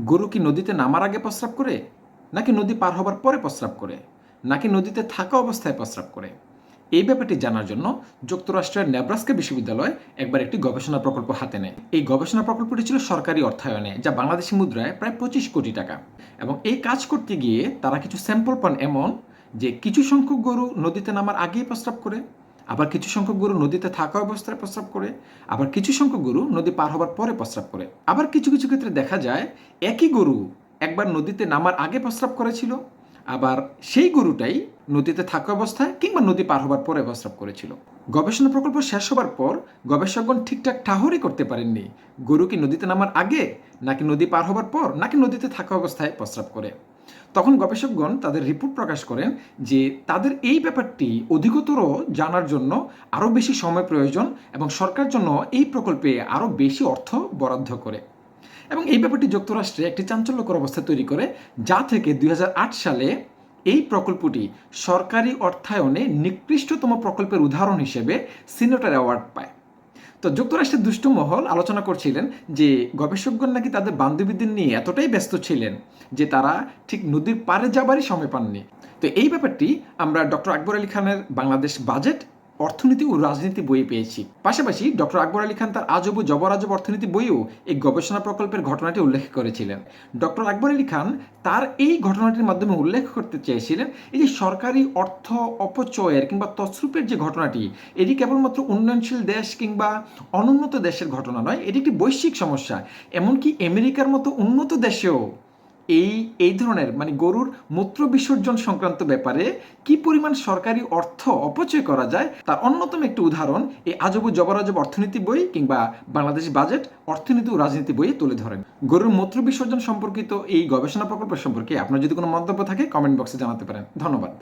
গরু কি নদীতে নামার আগে প্রস্রাব করে? নাকি নদী পার হবার পরে প্রস্রাব করে? নাকি নদীতে থাকা অবস্থায় প্রস্রাব করে? এই ব্যাপারটি জানার জন্য যুক্তরাষ্ট্রের নেব্রাস্কা বিশ্ববিদ্যালয় একবার একটি গবেষণা প্রকল্প হাতে নেয়। এই গবেষণা প্রকল্পটি ছিল সরকারি অর্থায়নে, যা বাংলাদেশি মুদ্রায় প্রায় পঁচিশ কোটি টাকা। এবং এই কাজ করতে গিয়ে তারা কিছু স্যাম্পল পান এমন যে কিছু সংখ্যক গরু নদীতে নামার আগেই প্রস্রাব করে। আবার কিছু সংখ্যক গরু নদীতে থাকা অবস্থায় প্রস্রাব করে, আবার কিছু সংখ্যক গরু নদী পার হবার পরে প্রস্রাব করে। আবার কিছু কিছু ক্ষেত্রে দেখা যায়, একই গরু একবার নদীতে নামার আগে প্রস্রাব করেছিল, আবার সেই গরুটাই নদীতে থাকা অবস্থায় কিংবা নদী পার হবার পরে প্রস্রাব করেছিল। গবেষণা প্রকল্প শেষ হবার পর গবেষকগণ ঠিকঠাক ঠাহরই করতে পারেননি। গরু কি নদীতে নামার আগে, নাকি নদী পার হবার পর, নাকি নদীতে থাকা অবস্থায় প্রস্রাব করে? তখন গবেষকগণ তাদের রিপোর্ট প্রকাশ করেন যে তাদের এই ব্যাপারটি অধিকতর জানার জন্য আরও বেশি সময় প্রয়োজন এবং সরকার জন্য এই প্রকল্পে আরও বেশি অর্থ বরাদ্দ করে। এবং এই ব্যাপারটি যুক্তরাষ্ট্রে একটি চাঞ্চল্যকর অবস্থা তৈরি করে, যা থেকে দুই হাজার আট সালে এই প্রকল্পটি সরকারি অর্থায়নে নিকৃষ্টতম প্রকল্পের উদাহরণ হিসেবে সিনেটার অ্যাওয়ার্ড পায়। তো যুক্তরাষ্ট্রের দুষ্ট মহল আলোচনা করছিলেন যে গবেষকগণ নাকি তাদের বান্ধবীদের নিয়ে এতটাই ব্যস্ত ছিলেন যে তারা ঠিক নদীর পারে যাবারই সময় পাননি। তো এই ব্যাপারটি আমরা ডক্টর আকবর আলী খানের বাংলাদেশ বাজেট অর্থনীতি ও রাজনীতি বই পেয়েছি। পাশাপাশি ডক্টর আকবর আলী খান তার আজব ও জবরাজব অর্থনীতি বইয়েও এই গবেষণা প্রকল্পের ঘটনাটি উল্লেখ করেছিলেন। ডক্টর আকবর আলী খান তার এই ঘটনাটির মাধ্যমে উল্লেখ করতে চেয়েছিলেন, এই যে সরকারি অর্থ অপচয়ের কিংবা তছরূপের যে ঘটনাটি, এটি কেবলমাত্র উন্নয়নশীল দেশ কিংবা অনুন্নত দেশের ঘটনা নয়, এটি একটি বৈশ্বিক সমস্যা। এমনকি আমেরিকার মতো উন্নত দেশেও এই এই ধরনের মানে গরুর মূত্র বিসর্জন সংক্রান্ত ব্যাপারে কি পরিমাণ সরকারি অর্থ অপচয় করা যায়, তার অন্যতম একটি উদাহরণ এই আজব জবরাজব অর্থনীতি বই কিংবা বাংলাদেশ বাজেট, অর্থনীতি ও রাজনীতি বইয়ে তুলে ধরেন। গরুর মূত্র বিসর্জন সম্পর্কিত এই গবেষণা প্রকল্প সম্পর্কে আপনার যদি কোনো মন্তব্য থাকে কমেন্ট বক্সে জানাতে পারেন। ধন্যবাদ।